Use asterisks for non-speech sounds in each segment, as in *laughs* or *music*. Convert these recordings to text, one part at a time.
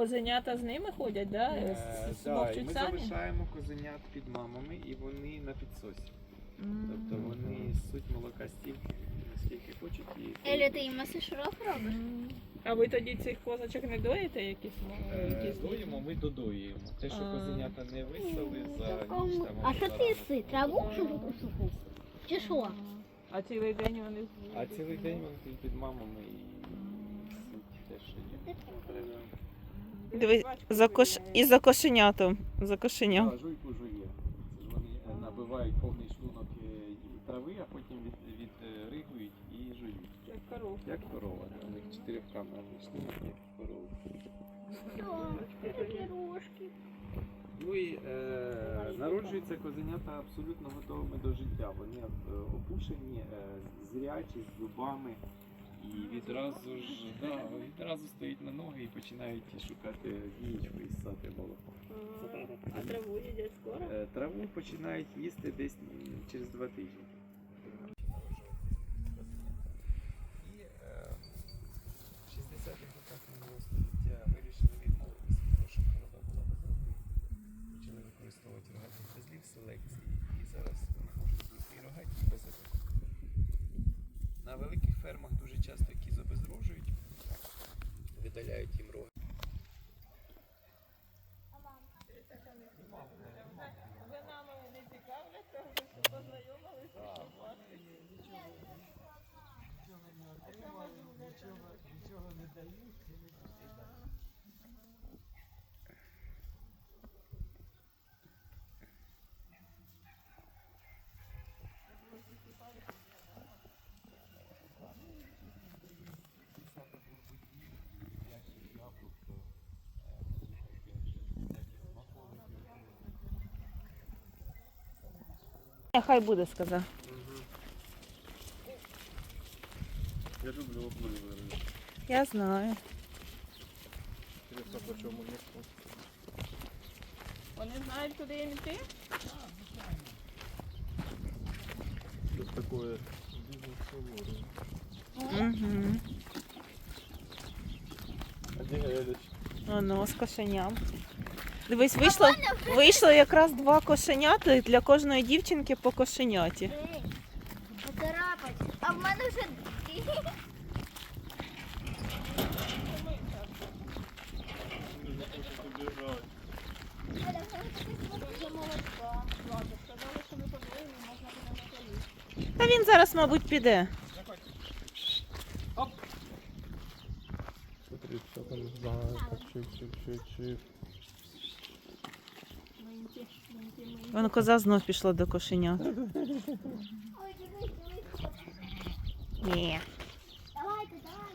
козенята з ними ходять, да? Е, З- да, і ми самі? залишаємо козенят під мамами, і вони на підсосі. М. Тобто вони суть молока стільки, скільки хочуть і Еля, ти їм масишров робиш? А ви тоді цих козочок не доїте якісь? Е, якісь доїмо, ми додоюємо. Те, що А. козенята не висали за ніч там. А або що за ти ранок. їси? Траву суху? Чи що? А цілий день вони А цілий день вони під мамами і суть те, що їм треба. Дивись, за кош... і за кошенятом. За кошеням. Так, жуйку жує. Це ж вони е, набивають повний шлунок е, трави, а потім від, відригують і жують. Як коров. Як корова. У них чотирикамерний шлунок, як. Пірожки. Ну і е, народжуються козенята абсолютно готовими до життя. Вони е, опушені, е, зрячі, з зубами. І відразу ж да, відразу стоять на ноги і починають шукати яєчко і ссати молоко. А траву їдять скоро? Е, Траву починають їсти десь через два тижні. І е, в 60-х роках минулого століття вирішили відмовитися, тому що порода була безрогою. Почали використовувати рогатих козлів селекції, і зараз вони можуть бути і рогаті, і безрогі. На великих фермах дуже часто які забезрожують, видаляють їм роги. Ви нами не цікавляться, ви познайомилися? Хай буде, сказав. Я люблю обливи рибу. Я знаю. Интересно, по чому місто? Вони знають, куди їм йти? Щось таке бізнес Угу. А де Еліч? Воно з кошеням. Дивись, вийшло, вийшло якраз два кошеняти для кожної дівчинки по кошеняті. Поцарапать. А в мене вже. Та він зараз, мабуть, піде. Смотри, що там знає. Чик, Воно коза знов пішла до кошенят. Ой, дивись, дивись. Ні. Давайте, давай.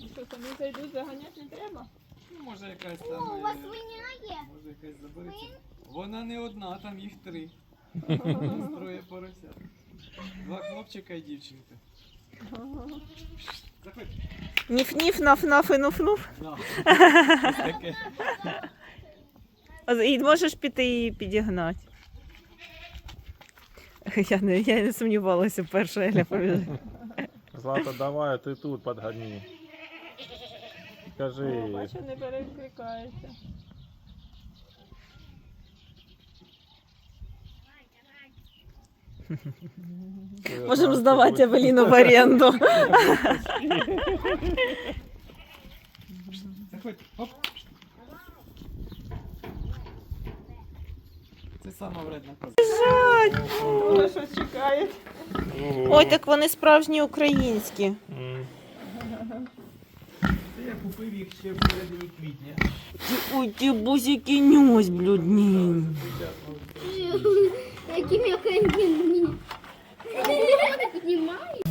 Ну Що, самі зайдуть, заганяти не треба? Ну, може якась О, там. у вас е, свиня є. Може якась забереться. Вона не одна, там їх три. *laughs* Троє поросят. Два хлопчика і дівчинка. Ніф-ніф, наф-наф і нуф-нуф. І можеш піти і підігнати. Я не, я не сумнівалася, перша Еля побіжить. Злата, давай, ти тут подгони. О, Кажи. бачу, не перекликається. Можемо здавати Евеліну в оренду. Заходь. Оп. Це сама вредна коза. Щось чекає. Ой, так вони справжні українські. Це я купив їх ще в середині квітня. Ой, ті бузики нюсь, блюдні. Які м'якенькі. Я піднімаю.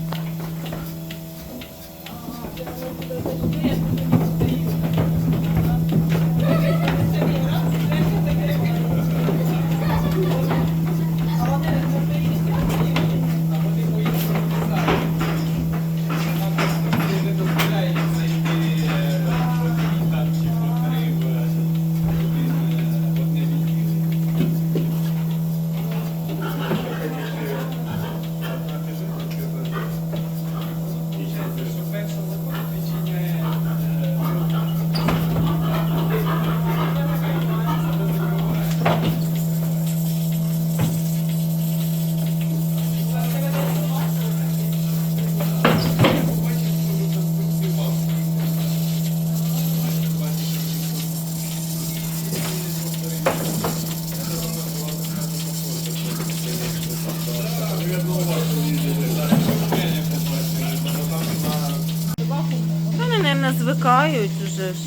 Вже ж.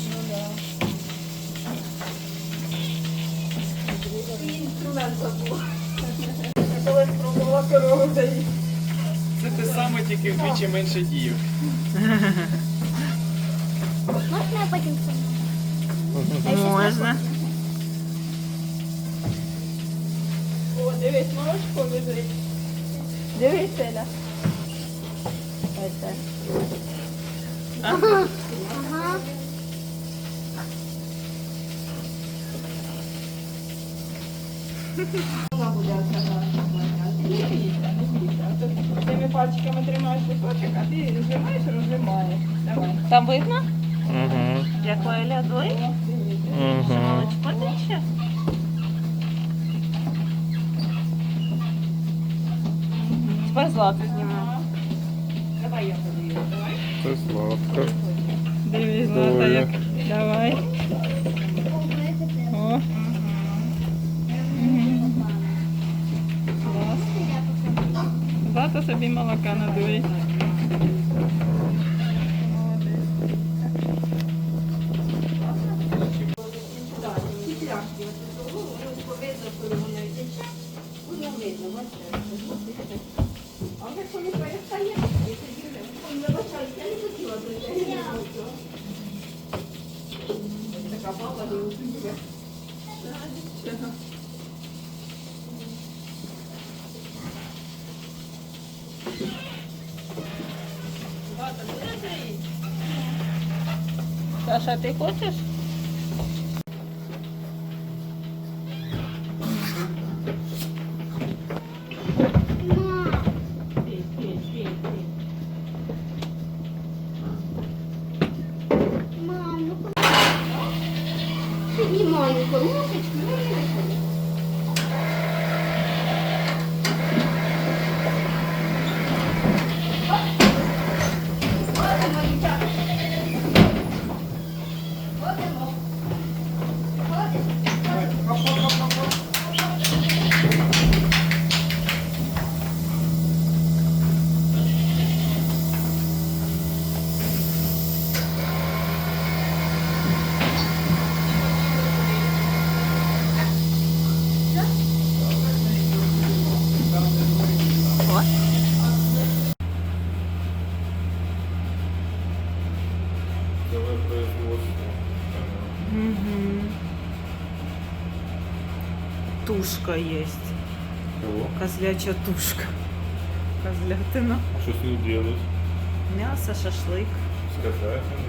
Коли спробувала корову доїсти. Це те саме, тільки вдвічі менше діїв. Можна я потім сама? Можна. О, дивись, молочко лежить. Дивись, Селя. Оце. Ага. Вона буде Тими пальчиками тримаєш кусочок, а ти розжимаєш, розжимаєш. Давай. Там видно? Угу. Як Оля дує? Угу. Молочко тече. Тепер злату знімаю. Давай я подаю, давай. Це сладко. Дивись, Злата, як- Давай. О. Зато собі молока надуй. Саша, ти хочеш? Мам, ну Тобі маленьку ложечку, ну не виходить. Тушка есть. Кого? Козляча тушка. Козлятина. А что с ним делать? Мясо, шашлык. С козлятиной?